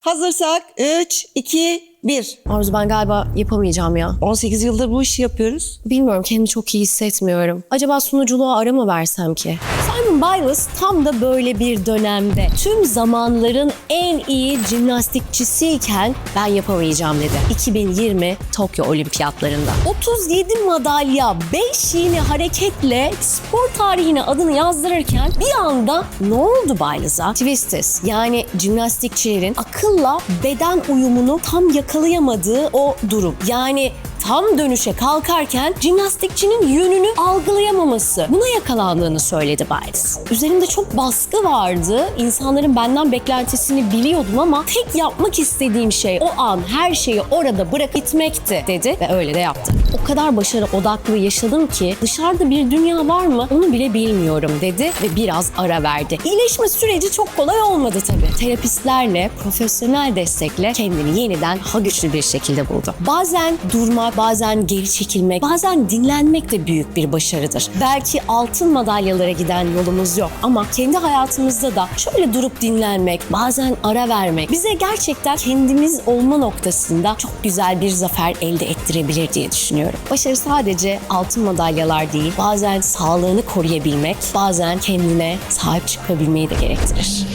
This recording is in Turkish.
Hazırsak 3, 2, 1. Arzu ben galiba yapamayacağım ya. 18 yıldır bu işi yapıyoruz. Bilmiyorum kendimi çok iyi hissetmiyorum. Acaba sunuculuğa ara mı versem ki? Simon Biles tam da böyle bir dönemde tüm zamanların en iyi jimnastikçisiyken ben yapamayacağım dedi. 2020 Tokyo Olimpiyatlarında. 37 madalya, 5 yeni hareketle spor tarihine adını yazdırırken bir anda ne oldu Biles'a? Twisties yani jimnastikçilerin akılla beden uyumunu tam yakalayamadığı o durum. Yani tam dönüşe kalkarken jimnastikçinin yönünü algılayamaması. Buna yakalandığını söyledi Biles. Üzerimde çok baskı vardı. İnsanların benden beklentisini biliyordum ama tek yapmak istediğim şey o an her şeyi orada bırak gitmekti dedi ve öyle de yaptı. O kadar başarı odaklı yaşadım ki dışarıda bir dünya var mı onu bile bilmiyorum dedi ve biraz ara verdi. İyileşme süreci çok kolay olmadı tabii. Terapistlerle, profesyonel destekle kendini yeniden daha güçlü bir şekilde buldu. Bazen durmak, bazen geri çekilmek, bazen dinlenmek de büyük bir başarıdır. Belki altın madalyalara giden yolumuz yok ama kendi hayatımızda da şöyle durup dinlenmek, bazen ara vermek bize gerçekten kendimiz olma noktasında çok güzel bir zafer elde ettirebilir diye düşünüyorum. Başarı sadece altın madalyalar değil, bazen sağlığını koruyabilmek, bazen kendine sahip çıkabilmeyi de gerektirir.